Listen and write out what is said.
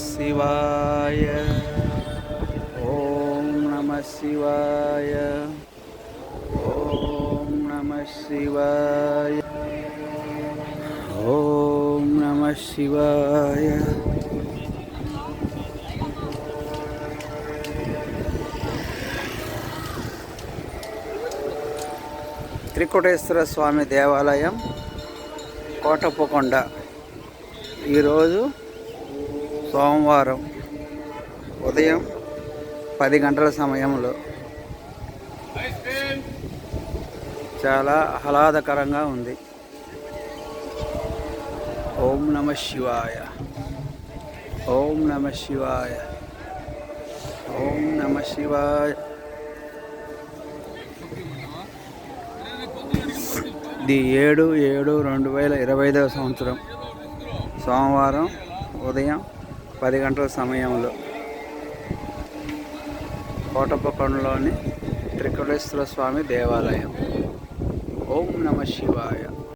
శివాయ ఓం నమ శివాయ ఓం నమ శివాయ ఓం నమ శివాయ త్రికుటేశ్వర స్వామి దేవాలయం కోటప్పకొండ ఈరోజు సోమవారం ఉదయం పది గంటల సమయంలో చాలా ఆహ్లాదకరంగా ఉంది. ఓం నమ శివాయ. ఓం నమ శివాయ. ఓం నమ శివాయ. ఇది ఏడు ఏడు రెండు వేల ఇరవై ఐదవ సంవత్సరం సోమవారం ఉదయం పది గంటల సమయంలో కోటప్పకొండలోని త్రికటేశ్వర స్వామి దేవాలయం. ఓం నమ శివాయ.